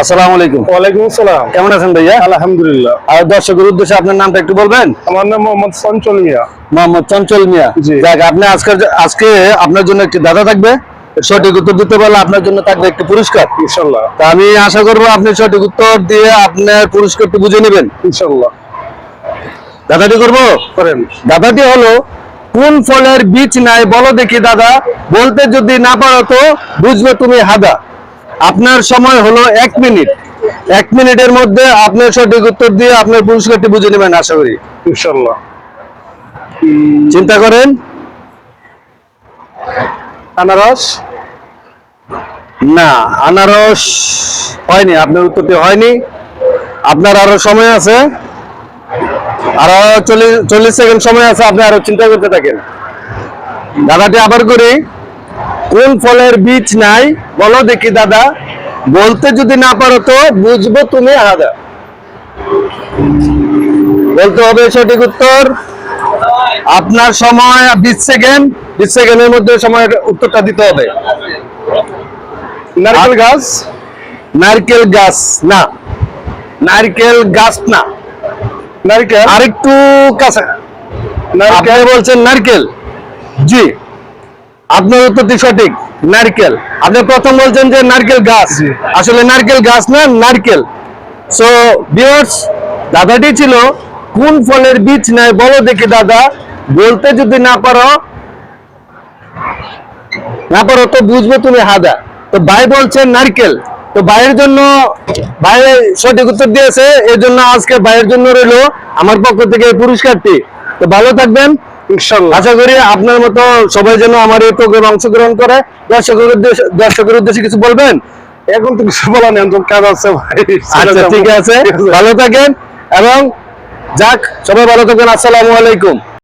আসসালামু আলাইকুম। ওয়ালাইকুম আসসালাম। কেমন আছেন ভাইয়া? আলহামদুলিল্লাহ। আর দর্শকের উদ্দেশ্যে আপনার নামটা একটু বলবেন? আমার নাম মোহাম্মদ সঞ্চল মিয়া। মোহাম্মদ চঞ্চল মিয়া। যাক আপনি আজকে আজকে আপনার জন্য একটি দাদা থাকবে। সঠিক উত্তর দিতে পারলে আপনার জন্য থাকবে একটি পুরস্কার। ইনশাল্লাহ। তা আমি আশা করব আপনি সঠিক উত্তর দিয়ে আপনার পুরস্কারটি বুঝে নেবেন। ইনশাল্লাহ। দাদাটি করব? করেন। দাদাটি হলো কোন ফলের বীজ নাই বলো দেখি দাদা বলতে যদি না পারো তো বুঝবে তুমি হাদা। আপনার সময় হলো এক মিনিট। এক মিনিটের মধ্যে আপনার সঠিক উত্তর দিয়ে আপনার পুরস্কারটি বুঝে নেবেন আশা করি। ইনশাল্লাহ চিন্তা করেন। আনারস? না আনারস হয়নি আপনার উত্তরটি হয়নি। আপনার আরও সময় আছে। আরও চল্লিশ চল্লিশ সেকেন্ড সময় আছে আপনি আরও চিন্তা করতে থাকেন। দাদাটি আবার করি। কোন ফলের বীজ নাই? বলো দেখি দাদা। বলতে যদি না পারো তো বুঝব তুমি হাদা বলতে হবে সঠিক উত্তর। আপনার সময় বিশ সেকেন্ড। বিশ সেকেন্ডের মধ্যে সময়ের উত্তরটা দিতে হবে। নারকেল গাছ? নারকেল গাছ না। নারকেল গাছ না। নারকেল? আরেকটু কাছে। নারকেল? বলছেন নারকেল? জি। আপনার উত্তরটি সঠিক নারকেল। আপনি প্রথম বলছেন যে নারকেল গাছ। আসলে নারকেল গাছ না নারকেল। সো ভিউয়ার্স দাদাটি ছিল কোন ফলের বীজ নাই বলো দেখি দাদা। বলতে যদি না পারো না পারো তো বুঝবে তুমি হাদা। তো ভাই বলছেন নারকেল। তো ভাইয়ের জন্য ভাই সঠিক উত্তর দিয়েছে এর জন্য আজকে ভাইয়ের জন্য রইল আমার পক্ষ থেকে এই পুরস্কারটি। তো ভালো থাকবেন। আশা করি আপনার মতো সবাই যেন আমার এই প্রোগ্রামে অংশগ্রহণ করে। দর্শকের উদ্দেশ্যে দর্শকের উদ্দেশ্যে কিছু বলবেন? এখন তো কিছু বলা নেই কাজ আছে ভাই। আচ্ছা ঠিক আছে। ভালো থাকেন এবং যাক সবাই ভালো থাকেন। আসসালামু আলাইকুম।